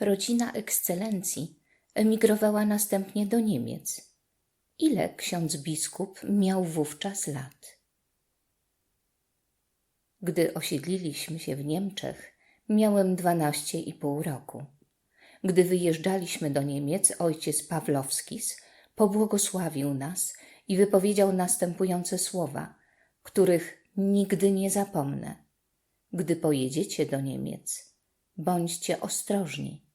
rodzina ekscelencji emigrowała następnie do Niemiec. Ile ksiądz biskup miał wówczas lat? Gdy osiedliliśmy się w Niemczech, miałem dwanaście i pół roku. Gdy wyjeżdżaliśmy do Niemiec, ojciec Pawlowskis pobłogosławił nas i wypowiedział następujące słowa, których nigdy nie zapomnę. Gdy pojedziecie do Niemiec, bądźcie ostrożni.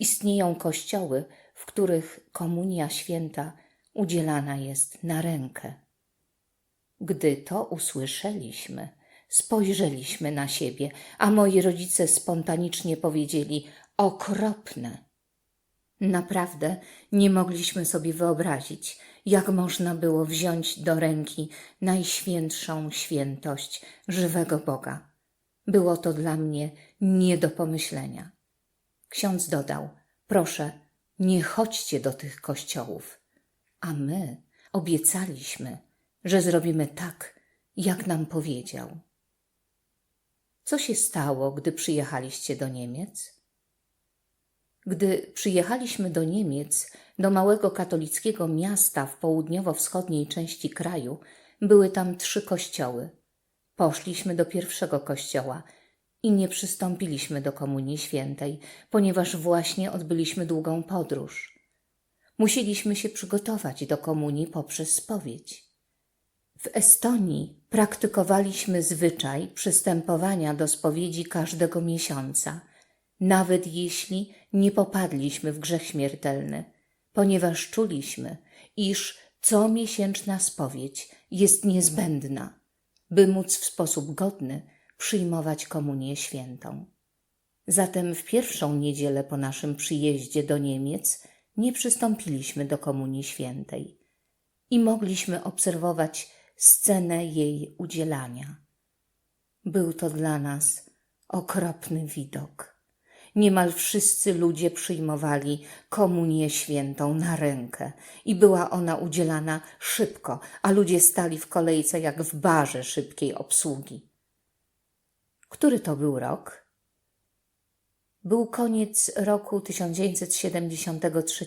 Istnieją kościoły, w których komunia święta udzielana jest na rękę. Gdy to usłyszeliśmy, spojrzeliśmy na siebie, a moi rodzice spontanicznie powiedzieli: Okropne! Naprawdę nie mogliśmy sobie wyobrazić, jak można było wziąć do ręki najświętszą świętość żywego Boga. Było to dla mnie nie do pomyślenia. Ksiądz dodał: Proszę, nie chodźcie do tych kościołów. A my obiecaliśmy, że zrobimy tak, jak nam powiedział. Co się stało, gdy przyjechaliście do Niemiec? Gdy przyjechaliśmy do Niemiec, do małego katolickiego miasta w południowo-wschodniej części kraju, były tam trzy kościoły. Poszliśmy do pierwszego kościoła i nie przystąpiliśmy do Komunii Świętej, ponieważ właśnie odbyliśmy długą podróż. Musieliśmy się przygotować do komunii poprzez spowiedź. W Estonii praktykowaliśmy zwyczaj przystępowania do spowiedzi każdego miesiąca, nawet jeśli nie popadliśmy w grzech śmiertelny, ponieważ czuliśmy, iż comiesięczna spowiedź jest niezbędna, by móc w sposób godny przyjmować komunię świętą. Zatem w pierwszą niedzielę po naszym przyjeździe do Niemiec nie przystąpiliśmy do komunii świętej i mogliśmy obserwować scenę jej udzielania. Był to dla nas okropny widok. Niemal wszyscy ludzie przyjmowali komunię świętą na rękę i była ona udzielana szybko, a ludzie stali w kolejce jak w barze szybkiej obsługi. Który to był rok? Był koniec roku 1973.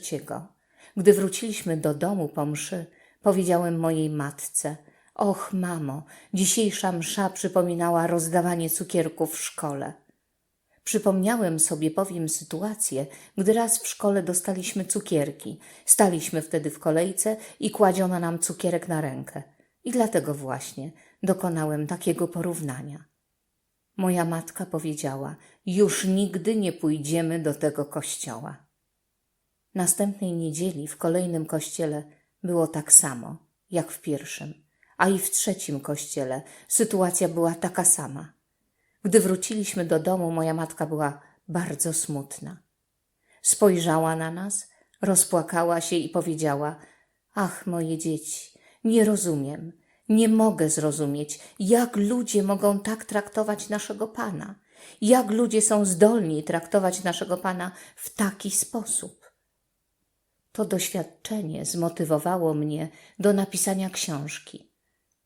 Gdy wróciliśmy do domu po mszy, powiedziałem mojej matce: Och, mamo, dzisiejsza msza przypominała rozdawanie cukierków w szkole. Przypomniałem sobie bowiem sytuację, gdy raz w szkole dostaliśmy cukierki. Staliśmy wtedy w kolejce i kładziono nam cukierek na rękę. I dlatego właśnie dokonałem takiego porównania. Moja matka powiedziała: Już nigdy nie pójdziemy do tego kościoła. Następnej niedzieli w kolejnym kościele było tak samo jak w pierwszym, a i w trzecim kościele sytuacja była taka sama. Gdy wróciliśmy do domu, moja matka była bardzo smutna. Spojrzała na nas, rozpłakała się i powiedziała: Ach, moje dzieci, nie rozumiem, nie mogę zrozumieć, jak ludzie mogą tak traktować naszego Pana, jak ludzie są zdolni traktować naszego Pana w taki sposób. To doświadczenie zmotywowało mnie do napisania książki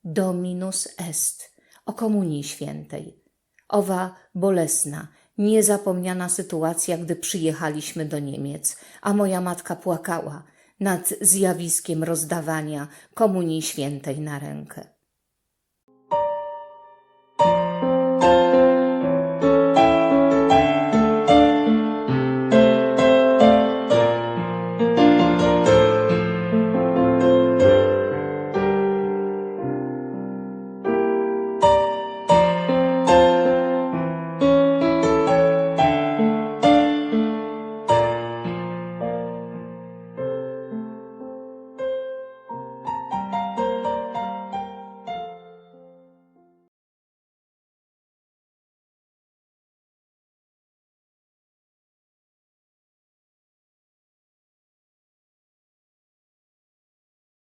Dominus Est o Komunii Świętej. Owa bolesna, niezapomniana sytuacja, gdy przyjechaliśmy do Niemiec, a moja matka płakała nad zjawiskiem rozdawania Komunii Świętej na rękę.